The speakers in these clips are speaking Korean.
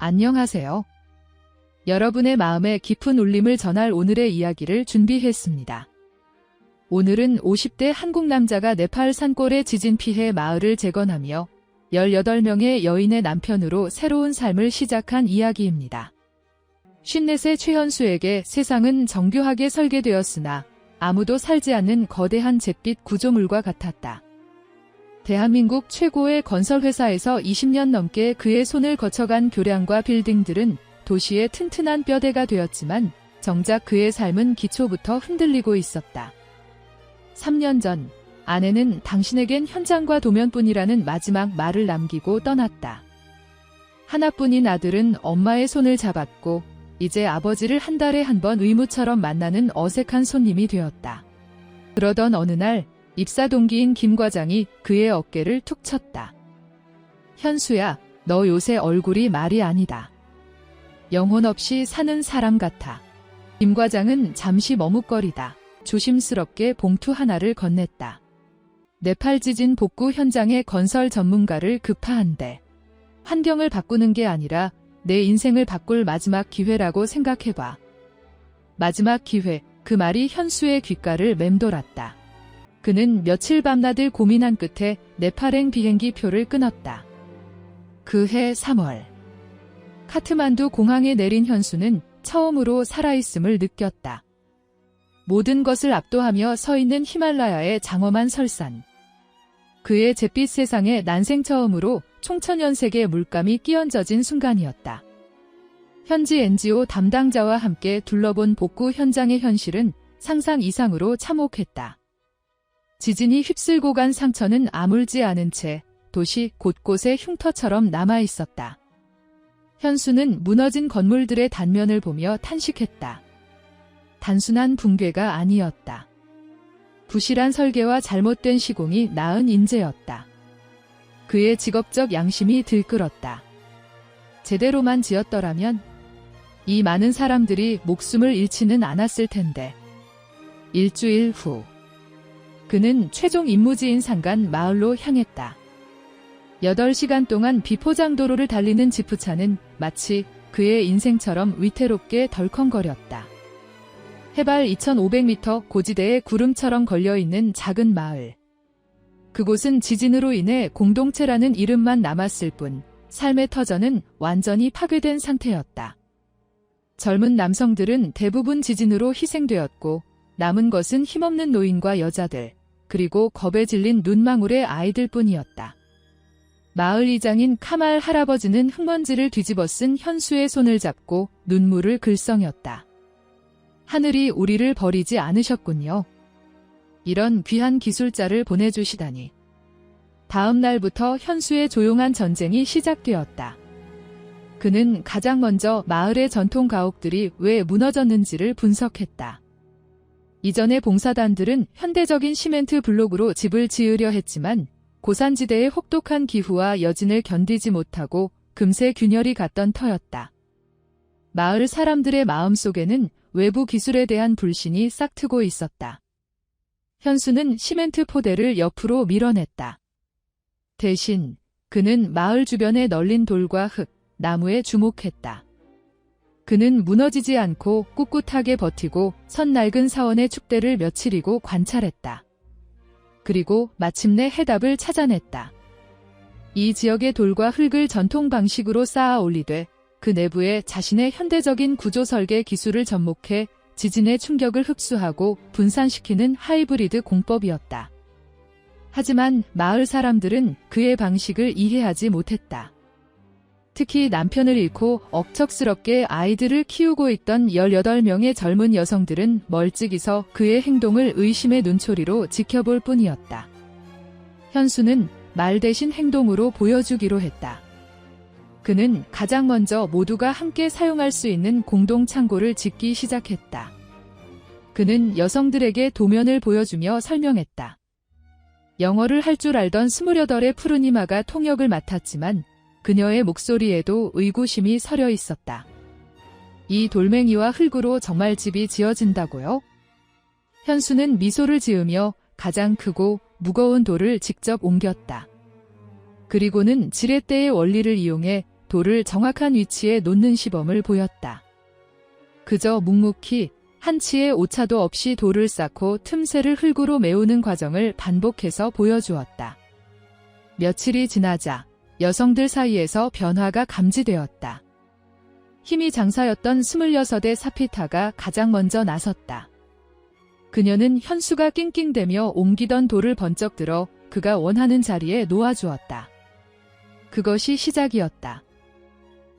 안녕하세요. 여러분의 마음에 깊은 울림을 전할 오늘의 이야기를 준비했습니다. 오늘은 50대 한국 남자가 네팔 산골의 지진 피해 마을을 재건하며 18명의 여인의 남편으로 새로운 삶을 시작한 이야기입니다. 54세 최현수에게 세상은 정교하게 설계되었으나 아무도 살지 않는 거대한 잿빛 구조물과 같았다. 대한민국 최고의 건설회사에서 20년 넘게 그의 손을 거쳐간 교량과 빌딩들은 도시의 튼튼한 뼈대가 되었지만 정작 그의 삶은 기초부터 흔들리고 있었다. 3년 전 아내는 당신에겐 현장과 도면뿐이라는 마지막 말을 남기고 떠났다. 하나뿐인 아들은 엄마의 손을 잡았고 이제 아버지를 한 달에 한 번 의무처럼 만나는 어색한 손님이 되었다. 그러던 어느 날 입사 동기인 김 과장이 그의 어깨를 툭 쳤다. 현수야, 너 요새 얼굴이 말이 아니다. 영혼 없이 사는 사람 같아. 김 과장은 잠시 머뭇거리다. 조심스럽게 봉투 하나를 건넸다. 네팔 지진 복구 현장의 건설 전문가를 급파한데 환경을 바꾸는 게 아니라 내 인생을 바꿀 마지막 기회라고 생각해봐. 마지막 기회, 그 말이 현수의 귓가를 맴돌았다. 그는 며칠 밤낮을 고민한 끝에 네팔행 비행기 표를 끊었다. 그해 3월. 카트만두 공항에 내린 현수는 처음으로 살아있음을 느꼈다. 모든 것을 압도하며 서 있는 히말라야의 장엄한 설산. 그의 잿빛 세상에 난생 처음으로 총천연색의 물감이 끼얹어진 순간이었다. 현지 NGO 담당자와 함께 둘러본 복구 현장의 현실은 상상 이상으로 참혹했다. 지진이 휩쓸고 간 상처는 아물지 않은 채 도시 곳곳에 흉터처럼 남아 있었다. 현수는 무너진 건물들의 단면을 보며 탄식했다. 단순한 붕괴가 아니었다. 부실한 설계와 잘못된 시공이 낳은 인재였다. 그의 직업적 양심이 들끓었다. 제대로만 지었더라면 이 많은 사람들이 목숨을 잃지는 않았을 텐데. 일주일 후. 그는 최종 임무지인 상간 마을로 향했다. 8시간 동안 비포장 도로를 달리는 지프차는 마치 그의 인생처럼 위태롭게 덜컹거렸다. 해발 2500m 고지대에 구름처럼 걸려있는 작은 마을. 그곳은 지진으로 인해 공동체라는 이름만 남았을 뿐 삶의 터전은 완전히 파괴된 상태였다. 젊은 남성들은 대부분 지진으로 희생되었고 남은 것은 힘없는 노인과 여자들, 그리고 겁에 질린 눈망울의 아이들 뿐이었다. 마을 이장인 카말 할아버지는 흙먼지를 뒤집어 쓴 현수의 손을 잡고 눈물을 글썽였다. 하늘이 우리를 버리지 않으셨군요. 이런 귀한 기술자를 보내주시다니. 다음 날부터 현수의 조용한 전쟁이 시작되었다. 그는 가장 먼저 마을의 전통 가옥들이 왜 무너졌는지를 분석했다. 이전의 봉사단들은 현대적인 시멘트 블록으로 집을 지으려 했지만 고산지대의 혹독한 기후와 여진을 견디지 못하고 금세 균열이 갔던 터였다. 마을 사람들의 마음 속에는 외부 기술에 대한 불신이 싹트고 있었다. 현수는 시멘트 포대를 옆으로 밀어냈다. 대신 그는 마을 주변에 널린 돌과 흙, 나무에 주목했다. 그는 무너지지 않고 꿋꿋하게 버티고 선 낡은 사원의 축대를 며칠이고 관찰했다. 그리고 마침내 해답을 찾아냈다. 이 지역의 돌과 흙을 전통 방식으로 쌓아 올리되 그 내부에 자신의 현대적인 구조 설계 기술을 접목해 지진의 충격을 흡수하고 분산시키는 하이브리드 공법이었다. 하지만 마을 사람들은 그의 방식을 이해하지 못했다. 특히 남편을 잃고 억척스럽게 아이들을 키우고 있던 18명의 젊은 여성들은 멀찍이서 그의 행동을 의심의 눈초리로 지켜볼 뿐이었다. 현수는 말 대신 행동으로 보여주기로 했다. 그는 가장 먼저 모두가 함께 사용할 수 있는 공동 창고를 짓기 시작했다. 그는 여성들에게 도면을 보여주며 설명했다. 영어를 할 줄 알던 28의 푸르니마가 통역을 맡았지만 그녀의 목소리에도 의구심이 서려 있었다. 이 돌멩이와 흙으로 정말 집이 지어진다고요? 현수는 미소를 지으며 가장 크고 무거운 돌을 직접 옮겼다. 그리고는 지렛대의 원리를 이용해 돌을 정확한 위치에 놓는 시범을 보였다. 그저 묵묵히 한치의 오차도 없이 돌을 쌓고 틈새를 흙으로 메우는 과정을 반복해서 보여주었다. 며칠이 지나자 여성들 사이에서 변화가 감지되었다. 힘이 장사였던 26의 사피타가 가장 먼저 나섰다. 그녀는 현수가 낑낑대며 옮기던 돌을 번쩍 들어 그가 원하는 자리에 놓아주었다. 그것이 시작이었다.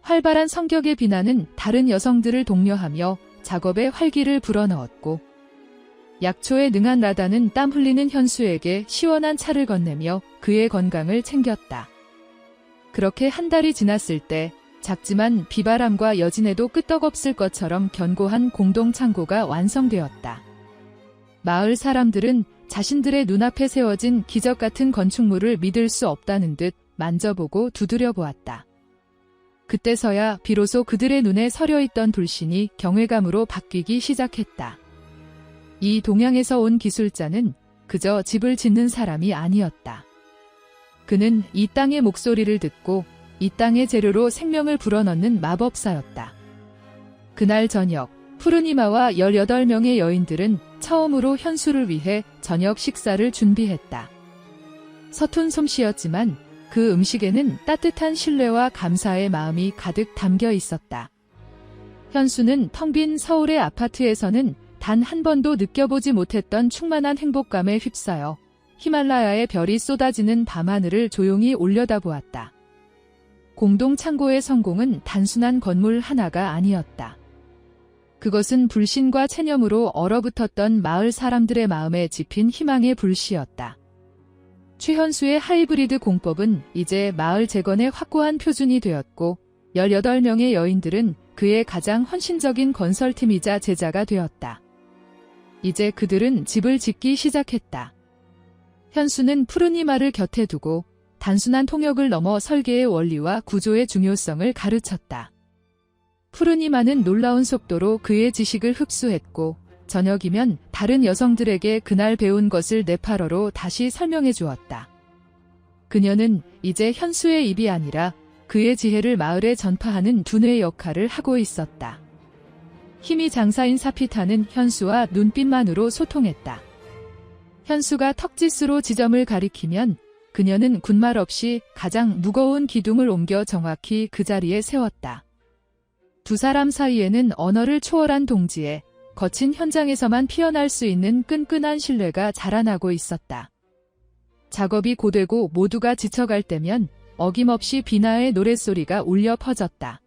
활발한 성격의 비나는 다른 여성들을 독려하며 작업에 활기를 불어넣었고 약초에 능한 라다는 땀 흘리는 현수에게 시원한 차를 건네며 그의 건강을 챙겼다. 그렇게 한 달이 지났을 때 작지만 비바람과 여진에도 끄떡없을 것처럼 견고한 공동 창고가 완성되었다. 마을 사람들은 자신들의 눈앞에 세워진 기적 같은 건축물을 믿을 수 없다는 듯 만져보고 두드려 보았다. 그때서야 비로소 그들의 눈에 서려 있던 불신이 경외감으로 바뀌기 시작했다. 이 동양에서 온 기술자는 그저 집을 짓는 사람이 아니었다. 그는 이 땅의 목소리를 듣고 이 땅의 재료로 생명을 불어넣는 마법사였다. 그날 저녁, 푸르니마와 18명의 여인들은 처음으로 현수를 위해 저녁 식사를 준비했다. 서툰 솜씨였지만 그 음식에는 따뜻한 신뢰와 감사의 마음이 가득 담겨 있었다. 현수는 텅 빈 서울의 아파트에서는 단 한 번도 느껴보지 못했던 충만한 행복감에 휩싸여 히말라야의 별이 쏟아지는 밤하늘을 조용히 올려다보았다. 공동 창고의 성공은 단순한 건물 하나가 아니었다. 그것은 불신과 체념으로 얼어붙었던 마을 사람들의 마음에 집힌 희망의 불씨였다. 최현수의 하이브리드 공법은 이제 마을 재건의 확고한 표준이 되었고 18명의 여인들은 그의 가장 헌신적인 건설팀이자 제자가 되었다. 이제 그들은 집을 짓기 시작했다. 현수는 푸르니마를 곁에 두고 단순한 통역을 넘어 설계의 원리와 구조의 중요성을 가르쳤다. 푸르니마는 놀라운 속도로 그의 지식을 흡수했고 저녁이면 다른 여성들에게 그날 배운 것을 네팔어로 다시 설명해 주었다. 그녀는 이제 현수의 입이 아니라 그의 지혜를 마을에 전파하는 두뇌의 역할을 하고 있었다. 힘이 장사인 사피타는 현수와 눈빛만으로 소통했다. 현수가 턱짓으로 지점을 가리키면 그녀는 군말 없이 가장 무거운 기둥을 옮겨 정확히 그 자리에 세웠다. 두 사람 사이에는 언어를 초월한 동지에 거친 현장에서만 피어날 수 있는 끈끈한 신뢰가 자라나고 있었다. 작업이 고되고 모두가 지쳐갈 때면 어김없이 비나의 노랫소리가 울려 퍼졌다.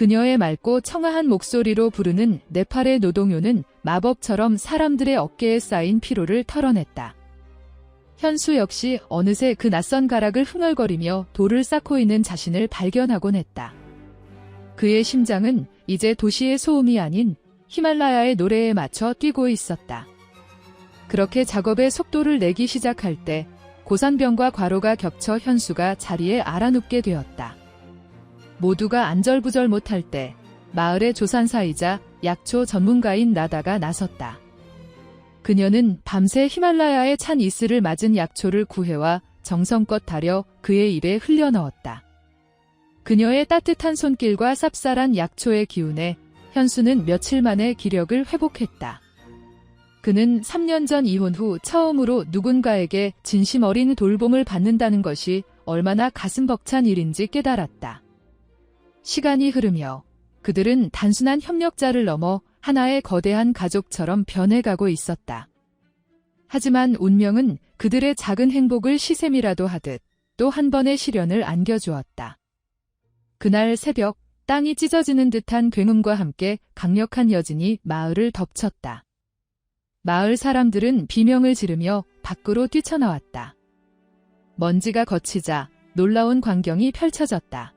그녀의 맑고 청아한 목소리로 부르는 네팔의 노동요는 마법처럼 사람들의 어깨에 쌓인 피로를 털어냈다. 현수 역시 어느새 그 낯선 가락을 흥얼거리며 돌을 쌓고 있는 자신을 발견하곤 했다. 그의 심장은 이제 도시의 소음이 아닌 히말라야의 노래에 맞춰 뛰고 있었다. 그렇게 작업의 속도를 내기 시작할 때 고산병과 과로가 겹쳐 현수가 자리에 알아눕게 되었다. 모두가 안절부절 못할 때 마을의 조산사이자 약초 전문가인 나다가 나섰다. 그녀는 밤새 히말라야의 찬 이슬을 맞은 약초를 구해와 정성껏 다려 그의 입에 흘려넣었다. 그녀의 따뜻한 손길과 쌉쌀한 약초의 기운에 현수는 며칠 만에 기력을 회복했다. 그는 3년 전 이혼 후 처음으로 누군가에게 진심 어린 돌봄을 받는다는 것이 얼마나 가슴 벅찬 일인지 깨달았다. 시간이 흐르며 그들은 단순한 협력자를 넘어 하나의 거대한 가족처럼 변해가고 있었다. 하지만 운명은 그들의 작은 행복을 시샘이라도 하듯 또 한 번의 시련을 안겨주었다. 그날 새벽 땅이 찢어지는 듯한 굉음과 함께 강력한 여진이 마을을 덮쳤다. 마을 사람들은 비명을 지르며 밖으로 뛰쳐나왔다. 먼지가 걷히자 놀라운 광경이 펼쳐졌다.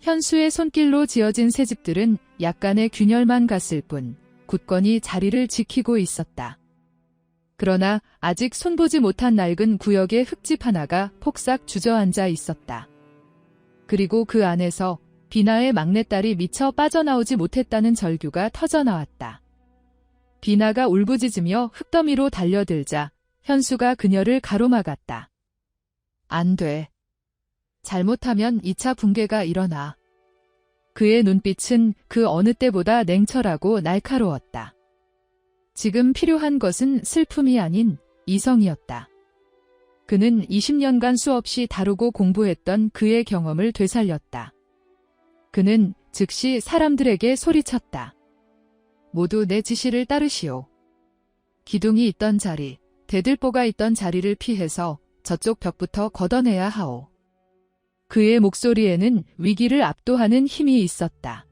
현수의 손길로 지어진 새 집들은 약간의 균열만 갔을 뿐 굳건히 자리를 지키고 있었다. 그러나 아직 손보지 못한 낡은 구역의 흙집 하나가 폭삭 주저앉아 있었다. 그리고 그 안에서 비나의 막내딸이 미처 빠져나오지 못했다는 절규가 터져나왔다. 비나가 울부짖으며 흙더미로 달려들자 현수가 그녀를 가로막았다. 안 돼. 잘못하면 2차 붕괴가 일어나. 그의 눈빛은 그 어느 때보다 냉철하고 날카로웠다. 지금 필요한 것은 슬픔이 아닌 이성이었다. 그는 20년간 수없이 다루고 공부했던 그의 경험을 되살렸다. 그는 즉시 사람들에게 소리쳤다. 모두 내 지시를 따르시오. 기둥이 있던 자리, 대들보가 있던 자리를 피해서 저쪽 벽부터 걷어내야 하오. 그의 목소리에는 위기를 압도하는 힘이 있었다.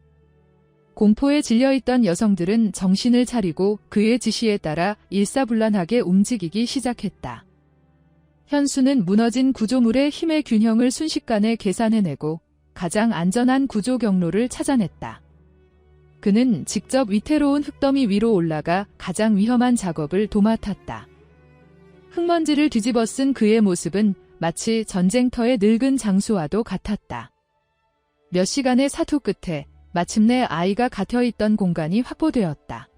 공포에 질려있던 여성들은 정신을 차리고 그의 지시에 따라 일사불란하게 움직이기 시작했다. 현수는 무너진 구조물의 힘의 균형을 순식간에 계산해내고 가장 안전한 구조 경로를 찾아냈다. 그는 직접 위태로운 흙더미 위로 올라가 가장 위험한 작업을 도맡았다. 흙먼지를 뒤집어 쓴 그의 모습은 마치 전쟁터의 늙은 장수와도 같았다. 몇 시간의 사투 끝에 마침내 아이가 갇혀 있던 공간이 확보되었다.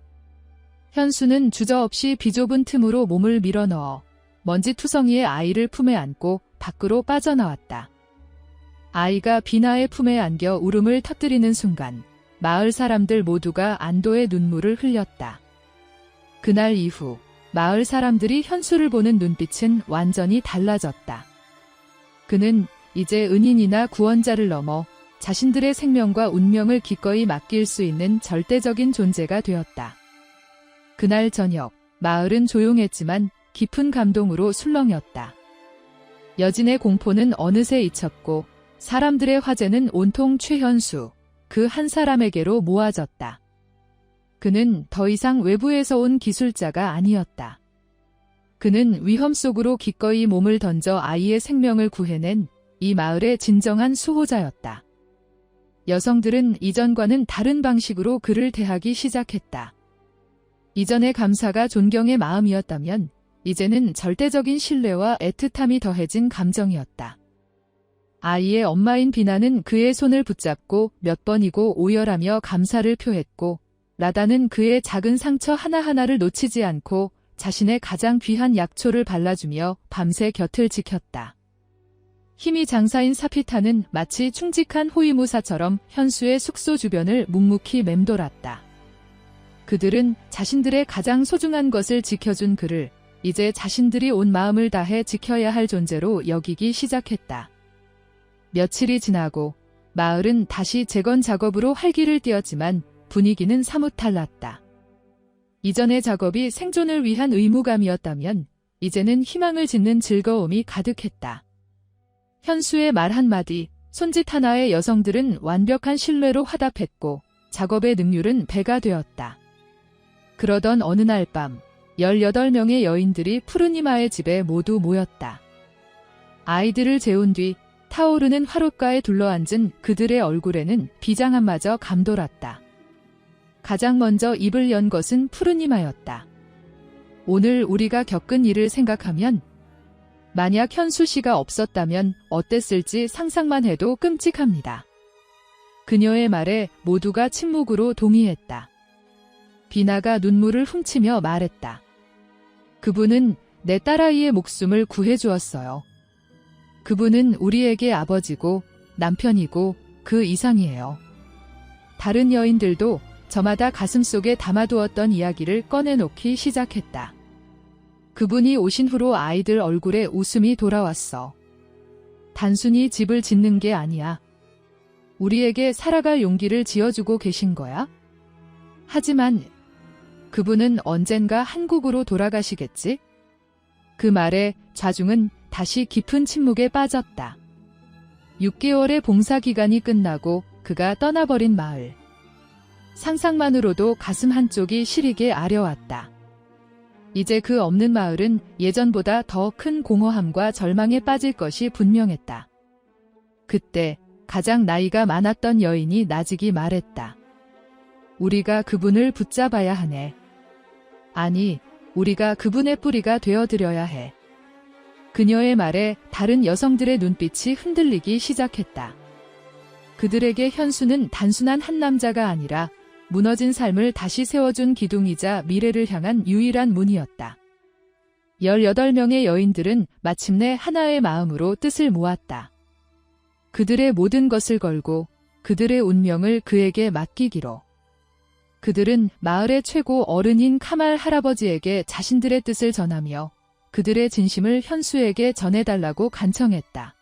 현수는 주저없이 비좁은 틈으로 몸을 밀어넣어 먼지 투성이의 아이를 품에 안고 밖으로 빠져나왔다. 아이가 비나의 품에 안겨 울음을 터뜨리는 순간 마을 사람들 모두가 안도의 눈물을 흘렸다. 그날 이후 마을 사람들이 현수를 보는 눈빛은 완전히 달라졌다. 그는 이제 은인이나 구원자를 넘어 자신들의 생명과 운명을 기꺼이 맡길 수 있는 절대적인 존재가 되었다. 그날 저녁, 마을은 조용했지만 깊은 감동으로 술렁였다. 여진의 공포는 어느새 잊혔고 사람들의 화제는 온통 최현수, 그 한 사람에게로 모아졌다. 그는 더 이상 외부에서 온 기술자가 아니었다. 그는 위험 속으로 기꺼이 몸을 던져 아이의 생명을 구해낸 이 마을의 진정한 수호자였다. 여성들은 이전과는 다른 방식으로 그를 대하기 시작했다. 이전의 감사가 존경의 마음이었다면 이제는 절대적인 신뢰와 애틋함이 더해진 감정이었다. 아이의 엄마인 비나는 그의 손을 붙잡고 몇 번이고 오열하며 감사를 표했고 라다는 그의 작은 상처 하나하나를 놓치지 않고 자신의 가장 귀한 약초를 발라주며 밤새 곁을 지켰다. 힘이 장사인 사피타는 마치 충직한 호위무사처럼 현수의 숙소 주변을 묵묵히 맴돌았다. 그들은 자신들의 가장 소중한 것을 지켜준 그를 이제 자신들이 온 마음을 다해 지켜야 할 존재로 여기기 시작했다. 며칠이 지나고 마을은 다시 재건 작업으로 활기를 띄었지만 분위기는 사뭇 달랐다. 이전의 작업이 생존을 위한 의무감이었다면 이제는 희망을 짓는 즐거움이 가득했다. 현수의 말 한마디, 손짓 하나의 여성들은 완벽한 신뢰로 화답했고 작업의 능률은 배가 되었다. 그러던 어느 날 밤, 18명의 여인들이 푸르니마의 집에 모두 모였다. 아이들을 재운 뒤 타오르는 화롯가에 둘러앉은 그들의 얼굴에는 비장함마저 감돌았다. 가장 먼저 입을 연 것은 푸르니마였다. 오늘 우리가 겪은 일을 생각하면 만약 현수 씨가 없었다면 어땠을지 상상만 해도 끔찍합니다. 그녀의 말에 모두가 침묵으로 동의했다. 비나가 눈물을 훔치며 말했다. 그분은 내 딸아이의 목숨을 구해주었어요. 그분은 우리에게 아버지고 남편이고 그 이상이에요. 다른 여인들도 저마다 가슴속에 담아두었던 이야기를 꺼내놓기 시작했다. 그분이 오신 후로 아이들 얼굴에 웃음이 돌아왔어. 단순히 집을 짓는 게 아니야. 우리에게 살아갈 용기를 지어주고 계신 거야? 하지만 그분은 언젠가 한국으로 돌아가시겠지? 그 말에 좌중은 다시 깊은 침묵에 빠졌다. 6개월의 봉사 기간이 끝나고 그가 떠나버린 마을. 상상만으로도 가슴 한쪽이 시리게 아려왔다. 이제 그 없는 마을은 예전보다 더 큰 공허함과 절망에 빠질 것이 분명했다. 그때 가장 나이가 많았던 여인이 나직이 말했다. 우리가 그분을 붙잡아야 하네. 아니, 우리가 그분의 뿌리가 되어드려야 해. 그녀의 말에 다른 여성들의 눈빛이 흔들리기 시작했다. 그들에게 현수는 단순한 한 남자가 아니라 무너진 삶을 다시 세워준 기둥이자 미래를 향한 유일한 문이었다. 18명의 여인들은 마침내 하나의 마음으로 뜻을 모았다. 그들의 모든 것을 걸고 그들의 운명을 그에게 맡기기로. 그들은 마을의 최고 어른인 카말 할아버지에게 자신들의 뜻을 전하며 그들의 진심을 현수에게 전해달라고 간청했다.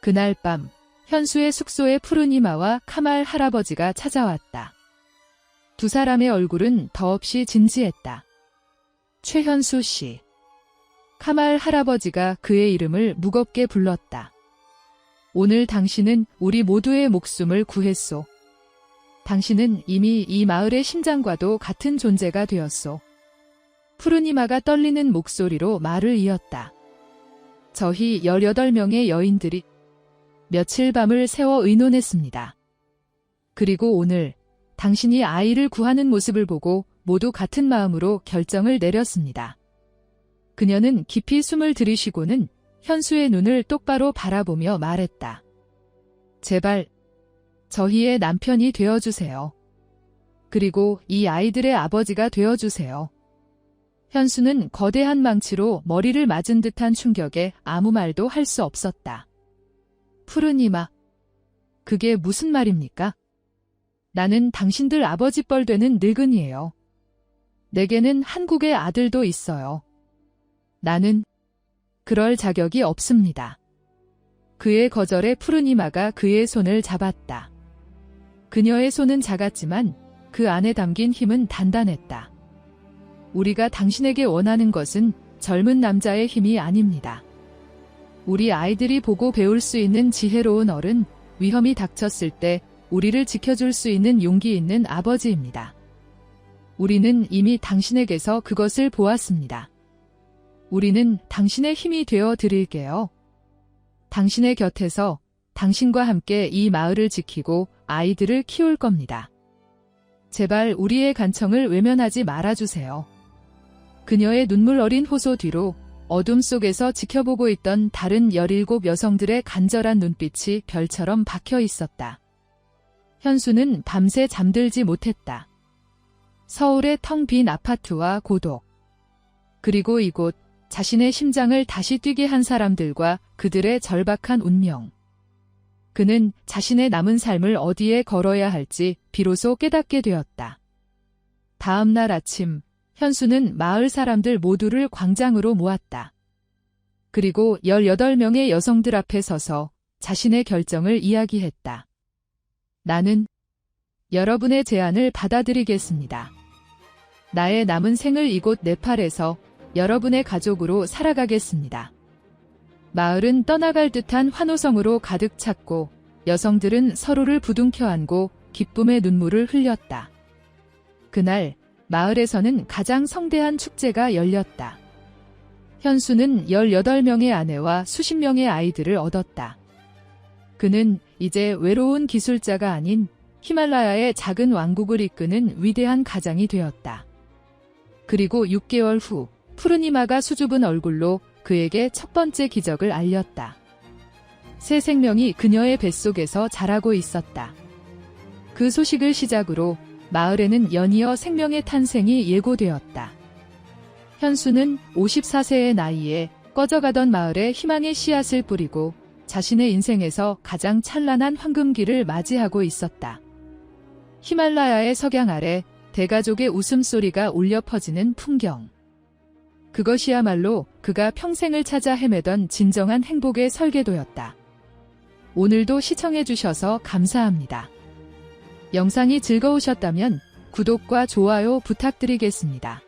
그날 밤 현수의 숙소에 푸른 이마와 카말 할아버지가 찾아왔다. 두 사람의 얼굴은 더없이 진지했다. 최현수 씨. 카말 할아버지가 그의 이름을 무겁게 불렀다. 오늘 당신은 우리 모두의 목숨을 구했소. 당신은 이미 이 마을의 심장과도 같은 존재가 되었소. 푸른 이마가 떨리는 목소리로 말을 이었다. 저희 18명의 여인들이 며칠 밤을 새워 의논했습니다. 그리고 오늘 당신이 아이를 구하는 모습을 보고 모두 같은 마음으로 결정을 내렸습니다. 그녀는 깊이 숨을 들이쉬고는 현수의 눈을 똑바로 바라보며 말했다. 제발, 저희의 남편이 되어주세요. 그리고 이 아이들의 아버지가 되어주세요. 현수는 거대한 망치로 머리를 맞은 듯한 충격에 아무 말도 할 수 없었다. 푸른 이마. 그게 무슨 말입니까? 나는 당신들 아버지 뻘 되는 늙은이에요. 내게는 한국의 아들도 있어요. 나는 그럴 자격이 없습니다. 그의 거절에 푸른 이마가 그의 손을 잡았다. 그녀의 손은 작았지만 그 안에 담긴 힘은 단단했다. 우리가 당신에게 원하는 것은 젊은 남자의 힘이 아닙니다. 우리 아이들이 보고 배울 수 있는 지혜로운 어른, 위험이 닥쳤을 때 우리를 지켜줄 수 있는 용기 있는 아버지입니다. 우리는 이미 당신에게서 그것을 보았습니다. 우리는 당신의 힘이 되어 드릴게요. 당신의 곁에서 당신과 함께 이 마을을 지키고 아이들을 키울 겁니다. 제발 우리의 간청을 외면하지 말아주세요. 그녀의 눈물 어린 호소 뒤로 어둠 속에서 지켜보고 있던 다른 17 여성들의 간절한 눈빛이 별처럼 박혀 있었다. 현수는 밤새 잠들지 못했다. 서울의 텅 빈 아파트와 고독. 그리고 이곳 자신의 심장을 다시 뛰게 한 사람들과 그들의 절박한 운명. 그는 자신의 남은 삶을 어디에 걸어야 할지 비로소 깨닫게 되었다. 다음 날 아침, 현수는 마을 사람들 모두를 광장으로 모았다. 그리고 18명의 여성들 앞에 서서 자신의 결정을 이야기했다. 나는 여러분의 제안을 받아들이겠습니다. 나의 남은 생을 이곳 네팔에서 여러분의 가족으로 살아가겠습니다. 마을은 떠나갈 듯한 환호성으로 가득 찼고 여성들은 서로를 부둥켜 안고 기쁨의 눈물을 흘렸다. 그날 마을에서는 가장 성대한 축제가 열렸다. 현수는 18명의 아내와 수십 명의 아이들을 얻었다. 그는 이제 외로운 기술자가 아닌 히말라야의 작은 왕국을 이끄는 위대한 가장이 되었다. 그리고 6개월 후 푸른 이마가 수줍은 얼굴로 그에게 첫 번째 기적을 알렸다. 새 생명이 그녀의 뱃속에서 자라고 있었다. 그 소식을 시작으로 마을에는 연이어 생명의 탄생이 예고되었다. 현수는 54세의 나이에 꺼져가던 마을에 희망의 씨앗을 뿌리고 자신의 인생에서 가장 찬란한 황금기를 맞이하고 있었다. 히말라야의 석양 아래 대가족의 웃음소리가 울려 퍼지는 풍경. 그것이야말로 그가 평생을 찾아 헤매던 진정한 행복의 설계도였다. 오늘도 시청해주셔서 감사합니다. 영상이 즐거우셨다면 구독과 좋아요 부탁드리겠습니다.